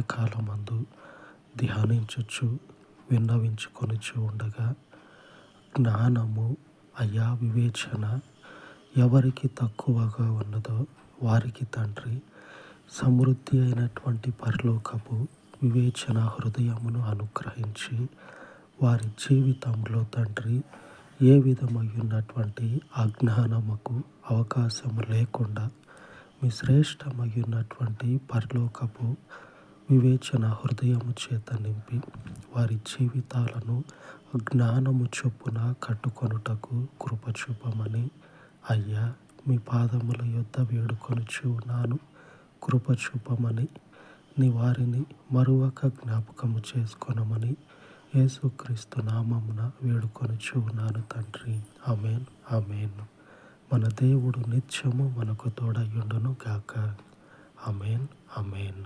కాలమందు ధ్యానించుచు విన్నవించుకొని ఉండగా జ్ఞానము అయా వివేచన ఎవరికి తక్కువగా ఉన్నదో వారికి తండ్రి సమృద్ధి అయినటువంటి పరలోకపు వివేచన హృదయమును అనుగ్రహించి వారి జీవితంలో తండ్రి ఏ విధమయ్యున్నటువంటి అజ్ఞానముకు అవకాశం లేకుండా మీ శ్రేష్టమయ్యున్నటువంటి పరలోకపు వివేచన హృదయము చేత నింపి వారి జీవితాలను జ్ఞానము చొప్పున కట్టుకొనుటకు కృప చూపమని. అయ్యా మీ పాదముల యొద్ద వేడుకొనుచు ఉన్నాను. కృప చూపమని నీ వారిని మరొక జ్ఞాపకము చేసుకొనమని యేసుక్రీస్తు నామమున వేడుకొనుచు ఉన్నాను తండ్రి. అమేన్ అమేన్ మన దేవుడు నిత్యము మనకు తోడయ్యుండును గాక. అమేన్ అమేన్